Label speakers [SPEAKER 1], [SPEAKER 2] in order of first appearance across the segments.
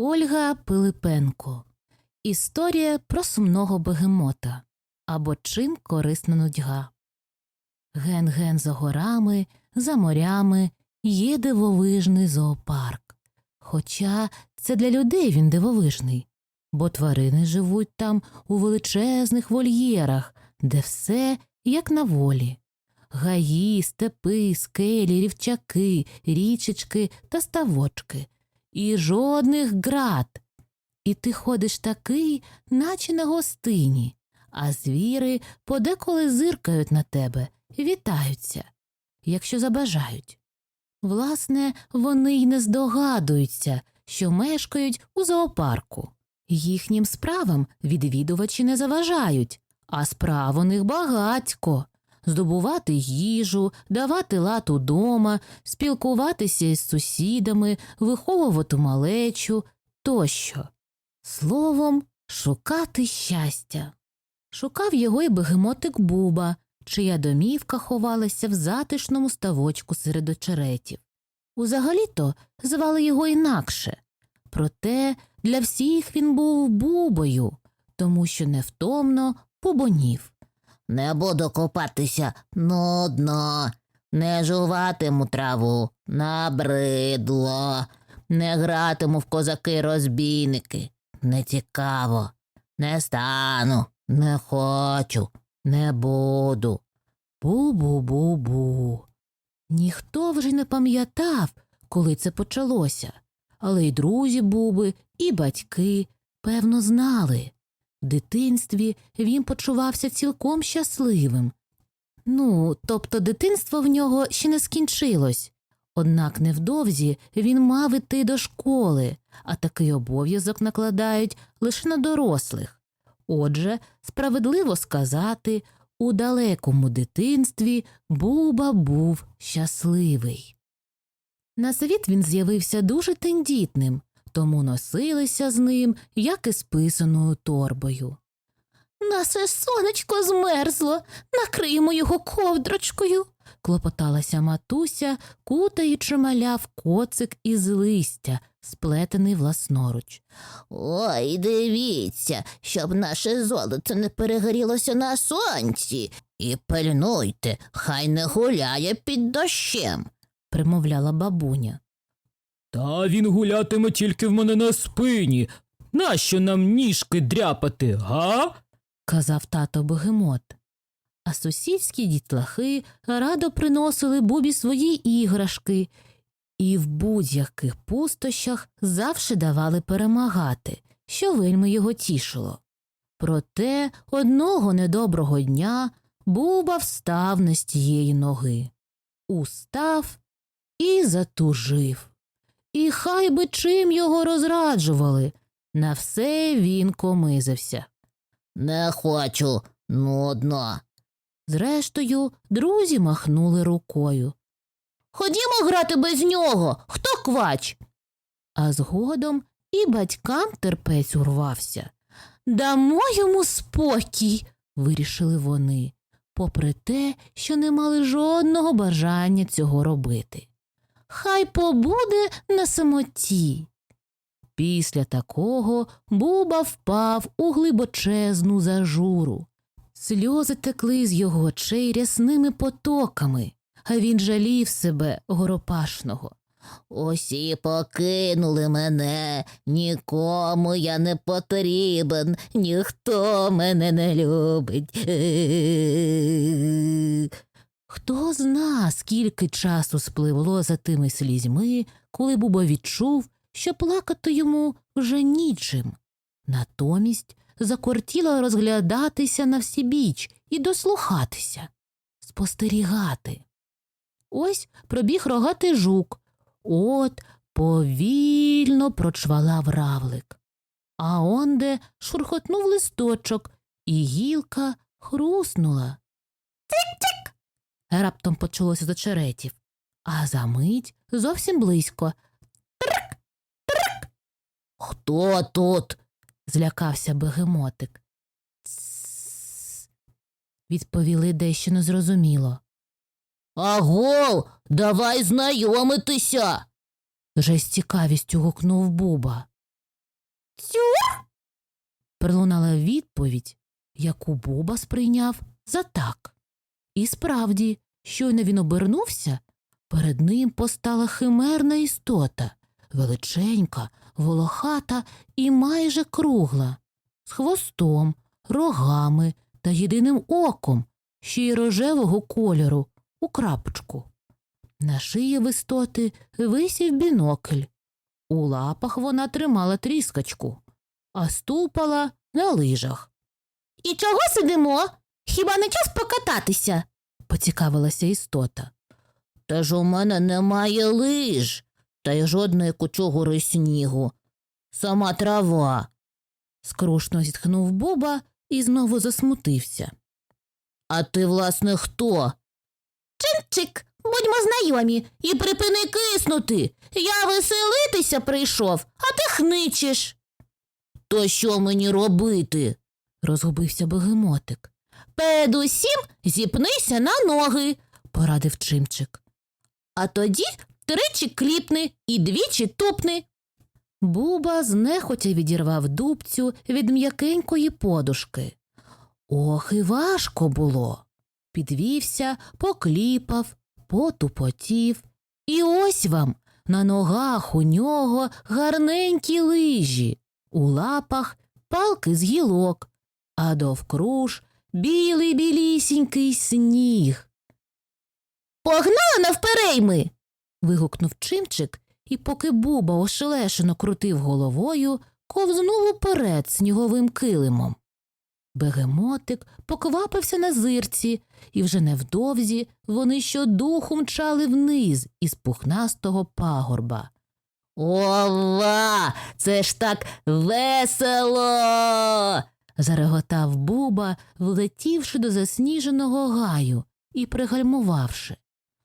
[SPEAKER 1] Ольга Пилипенко. Історія про сумного бегемота або чим корисна нудьга. Ген-ген за горами, за морями є дивовижний зоопарк. Хоча це для людей він дивовижний, бо тварини живуть там у величезних вольєрах, де все як на волі. Гаї, степи, скелі, рівчаки, річечки та ставочки. І жодних град. І ти ходиш такий, наче на гостині, а звіри подеколи зиркають на тебе, вітаються, якщо забажають. Власне, вони й не здогадуються, що мешкають у зоопарку. Їхнім справам відвідувачі не заважають, а справ у них багатько здобувати їжу, давати лад удома, спілкуватися із сусідами, виховувати малечу тощо. Словом, шукати щастя. Шукав його й бегемотик Буба, чия домівка ховалася в затишному ставочку серед очеретів. Узагалі-то звали його інакше, проте для всіх він був бубою, тому що невтомно побонів.
[SPEAKER 2] Не буду купатися нудно, не жуватиму траву, набридло, не гратиму в козаки-розбійники. Не цікаво, не стану, не хочу, не буду.
[SPEAKER 1] Бу-бу-бу-бу. Ніхто вже не пам'ятав, коли це почалося, але й друзі буби, і батьки, певно, знали. Дитинстві він почувався цілком щасливим. Ну, тобто дитинство в нього ще не скінчилось. Однак невдовзі він мав іти до школи, а такий обов'язок накладають лише на дорослих. Отже, справедливо сказати, у далекому дитинстві Буба був щасливий. На світ він з'явився дуже тендітним, тому носилися з ним, як і з писаною торбою. Наше сонечко змерзло, накриємо його ковдрочкою, клопоталася матуся, кутаючи маля в коцик із листя, сплетений власноруч.
[SPEAKER 2] Ой, дивіться, щоб наше золото не перегорілося на сонці. І пильнуйте, хай не гуляє під дощем.
[SPEAKER 1] примовляла бабуня.
[SPEAKER 3] Та він гулятиме тільки в мене на спині. Нащо нам ніжки дряпати, га?
[SPEAKER 1] казав тато бегемот. А сусідські дітлахи радо приносили бубі свої іграшки, і в будь-яких пустощах завжди давали перемагати, що вельми його тішило. Проте одного недоброго дня Буба встав не з тієї ноги. Устав і затужив. І хай би чим його розраджували. На все він комизився.
[SPEAKER 2] Не хочу, нудно.
[SPEAKER 1] Зрештою, друзі махнули рукою. Ходімо грати без нього. Хто квач? А згодом і батькам терпець урвався. Дамо йому спокій, вирішили вони, попри те, що не мали жодного бажання цього робити. Хай побуде на самоті. Після такого Буба впав у глибочезну зажуру. Сльози текли з його очей рясними потоками, а він жалів себе горопашного.
[SPEAKER 2] Усі покинули мене, нікому я не потрібен, ніхто мене не любить.
[SPEAKER 1] Хто зна, скільки часу спливло за тими слізьми, коли Буба відчув, що плакати йому вже нічим. Натомість закортіло розглядатися на всібіч і дослухатися, спостерігати. Ось пробіг рогатий жук, от повільно прочвалав равлик. А онде шурхотнув листочок, і гілка хруснула. Тик-тик. Раптом почулося з очеретів, а за мить зовсім близько.
[SPEAKER 2] Хто тут?
[SPEAKER 1] злякався бегемотик. «Тсс», відповіли дещо незрозуміло.
[SPEAKER 2] Агов, давай знайомитися.
[SPEAKER 1] Вже з цікавістю гукнув Буба.
[SPEAKER 2] Тюр?
[SPEAKER 1] Пролунала відповідь, яку Боба сприйняв за так. І справді, щойно він обернувся, перед ним постала химерна істота, величенька, волохата і майже кругла, з хвостом, рогами та єдиним оком, ще й рожевого кольору у крапочку. На шиї в істоти висів бінокль. У лапах вона тримала тріскачку, а ступала на лижах.
[SPEAKER 2] І чого сидимо? Хіба не час покататися?
[SPEAKER 1] Поцікавилася істота.
[SPEAKER 2] Та ж у мене немає лиж, та й жодної кучугури снігу. Сама трава.
[SPEAKER 1] Скрушно зітхнув Боба і знову засмутився.
[SPEAKER 2] А ти, власне, хто? Чинчик, будьмо знайомі і припини киснути. Я веселитися прийшов, а ти хничеш. То що мені робити?
[SPEAKER 1] Розгубився бегемотик,
[SPEAKER 2] Передусім зіпнися на ноги,
[SPEAKER 1] порадив Чимчик.
[SPEAKER 2] а тоді тричі кліпни і двічі тупни.
[SPEAKER 1] Буба знехотя відірвав дубцю від м'якенької подушки. Ох, і важко було. Підвівся, покліпав, потупотів. І ось вам на ногах у нього гарненькі лижі, у лапах палки з гілок, а довкруж білий білісінький сніг.
[SPEAKER 2] Погнали навперейми.
[SPEAKER 1] вигукнув Чимчик, і поки Буба ошелешено крутив головою, ковзнув уперед сніговим килимом. Бегемотик поквапився на зирці, і вже невдовзі вони щодуху мчали вниз із пухнастого пагорба.
[SPEAKER 2] Ова, це ж так весело.
[SPEAKER 1] Зареготав Буба, влетівши до засніженого гаю і пригальмувавши.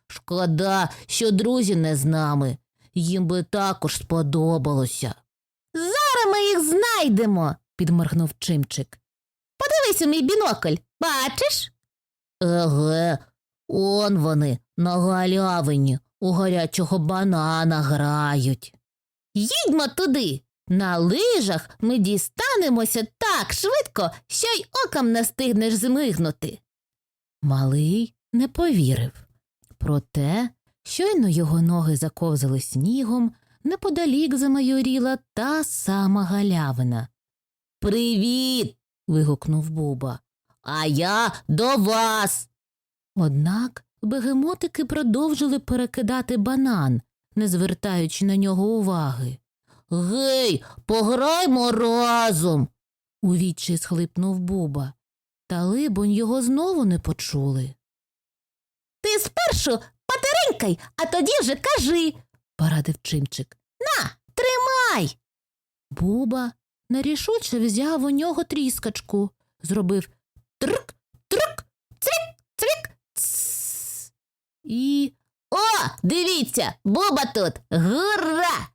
[SPEAKER 2] Шкода, що друзі не з нами. Їм би також сподобалося. Зараз ми їх знайдемо,
[SPEAKER 1] Підморгнув Чимчик.
[SPEAKER 2] Подивися мій бінокль, бачиш? Еге, он вони на галявині у гарячого банана грають. Їдьмо туди. На лижах ми дістанемося так швидко, що й оком не стигнеш змигнути.
[SPEAKER 1] Малий не повірив. Проте, щойно його ноги заковзали снігом, неподалік замайоріла та сама галявина.
[SPEAKER 2] Привіт!
[SPEAKER 1] вигукнув Буба.
[SPEAKER 2] А я до вас.
[SPEAKER 1] Однак бегемотики продовжили перекидати банан, не звертаючи на нього уваги.
[SPEAKER 2] Гей, пограймо разом.
[SPEAKER 1] У відчі схлипнув Буба. Та либонь його знову не почули.
[SPEAKER 2] Ти спершу потеренькай, а тоді вже кажи.
[SPEAKER 1] Порадив Чимчик.
[SPEAKER 2] На, тримай.
[SPEAKER 1] Буба нерішуче взяв у нього тріскачку, зробив трк, трк, цвік, цвік, цс. І
[SPEAKER 2] О, дивіться, Буба тут. Гура!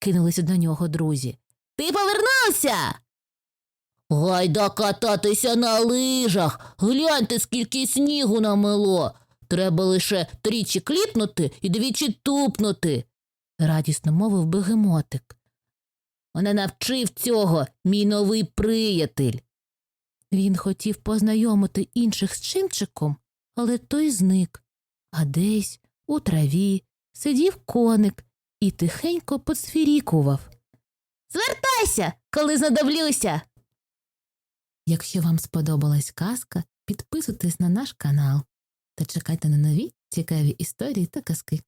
[SPEAKER 1] Кинулися до нього друзі.
[SPEAKER 2] Ти повернувся. Гайда кататися на лижах. Гляньте, скільки снігу намело. Треба лише тричі кліпнути і двічі тупнути.
[SPEAKER 1] радісно мовив бегемотик.
[SPEAKER 2] Мене навчив цього мій новий приятель.
[SPEAKER 1] Він хотів познайомити інших з Чимчиком, але той зник, а десь у траві сидів коник і тихенько поцвірікував
[SPEAKER 2] Звертайся, коли знадоблюся.
[SPEAKER 1] Якщо вам сподобалась казка, підписуйтесь на наш канал та чекайте на нові цікаві історії та казки.